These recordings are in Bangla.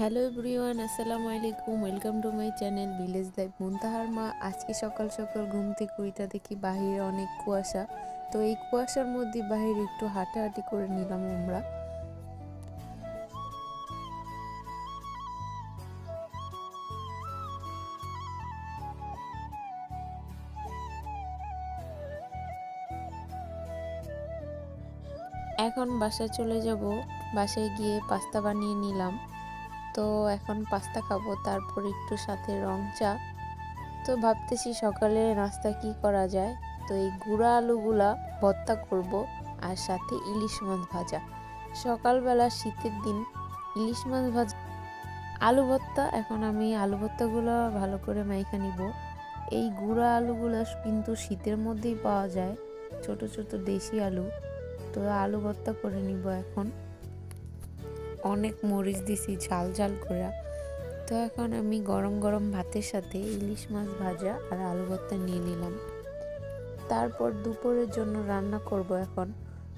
হ্যালো এভরিওয়ান, আসসালামু আলাইকুম। Welcome to my channel village life মুনতাহার মা। আজকে সকাল সকাল ঘুম থেকে উইটা দেখি বাহিরে অনেক কুয়াশা। তো এই কুয়াশার মধ্যে বাহিরে একটু হাঁটাহাঁটি করে নিলাম আমরা। এখন বাসায় চলে যাব। বাসায় গিয়ে পাস্তা বানিয়ে নিলাম। তো এখন পাস্তা খাব, তারপর একটু সাথে রং চা। তো ভাবতেছি সকালে নাস্তা কি করা যায়? তো এই গুঁড়া আলুগুলা ভর্তা করব আর সাথে ইলিশ মাছ ভাজা। সকালবেলা শীতের দিন ইলিশ মাছ ভাজা। আলু ভর্তা, এখন আমি আলু ভর্তাগুলো ভালো করে মাইখা নিব। এই গুঁড়া আলুগুলো কিন্তু শীতের মধ্যেই পাওয়া যায়, ছোট ছোট দেশি আলু। তো আলু ভর্তা করে নিব এখন। অনেক মরিচ দিছি ঝাল ঝাল করে। তো এখন আমি গরম গরম ভাতের সাথে ইলিশ মাছ ভাজা আর আলু ভর্তা নিয়ে নিলাম। তারপর দুপুরের জন্য রান্না করব এখন।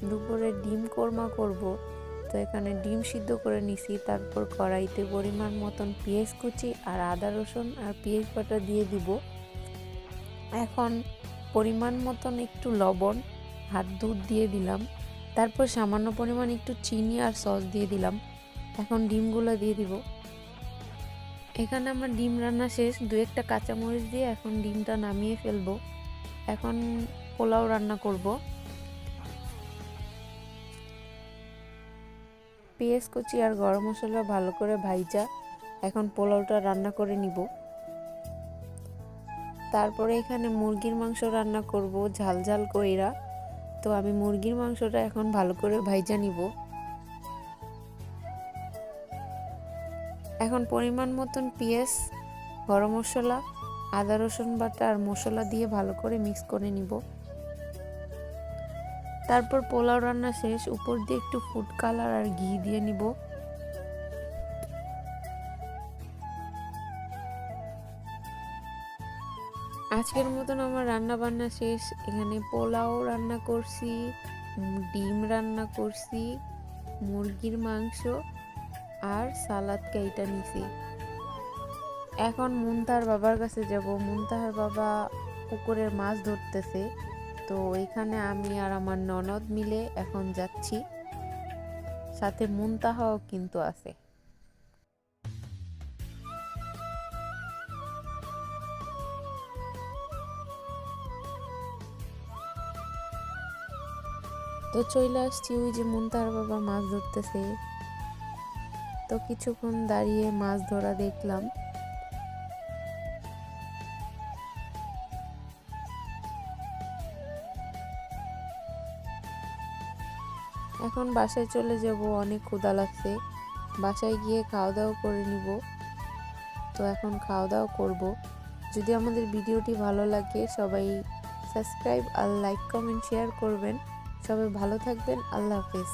দুপুরে ডিম কোরমা করব। তো এখানে ডিম সিদ্ধ করে নিছি, তারপর কড়াইতে পরিমাণ মতন পেঁয়াজ কুচি আর আদা রসুন আর পেঁয়াজ বাটা দিয়ে দিব। এখন পরিমাণ মতন একটু লবণ আর দুধ দিয়ে দিলাম। তারপর সামান্য পরিমাণ একটু চিনি আর সস দিয়ে দিলাম। এখন ডিমগুলো দিয়ে দিব। এখানে আমার ডিম রান্না শেষ, দু একটা কাঁচামরিচ দিয়ে এখন ডিমটা নামিয়ে ফেলব। এখন পোলাও রান্না করব। পেঁয়াজ কুচি আর গরম মশলা ভালো করে ভাইজা এখন পোলাওটা রান্না করে নিব। তারপরে এখানে মুরগির মাংস রান্না করব, ঝাল ঝাল কইরা। তো আমি মুরগির মাংসটা এখন ভালো করে ভাইজা নিব। এখন পরিমাণ মতন পেঁয়াজ, গরম মশলা, আদা, রসুন বাটা আর মশলা দিয়ে ভালো করে মিক্স করে নিব। তারপর পোলাও রান্না শেষ, উপর দিয়ে একটু ফুড কালার আর ঘি দিয়ে নিব। আজকের মতন আমার রান্না বান্না শেষ। এখানে পোলাও রান্না করছি ডিম রান্না করছি, মুরগির মাংস আর সালাদ কেইটা নিছি। এখন মুনতাহার বাবার কাছে যাব। মুনতাহার বাবা পুকুরের মাছ ধরতেছে। তো এখানে আমি আর আমার ননদ মিলে এখন যাচ্ছি। সাথে মুনতাহাও কিন্তু আছে। তো চলে আসছি ওই যে মুনতাহার বাবা মাছ ধরতেছে। তো কিছুক্ষণ দাঁড়িয়ে মাছ ধরা দেখলাম। এখন বাসায় চলে যাব, অনেক ক্ষুধা লাগছে। বাসায় গিয়ে খাওয়া দাওয়া করে নিব। তো এখন খাওয়া দাওয়া করব। যদি আমাদের ভিডিওটি ভালো লাগে, সবাই সাবস্ক্রাইব আর লাইক, কমেন্ট, শেয়ার করবেন। সবাই ভালো থাকবেন। আল্লাহ হাফেজ।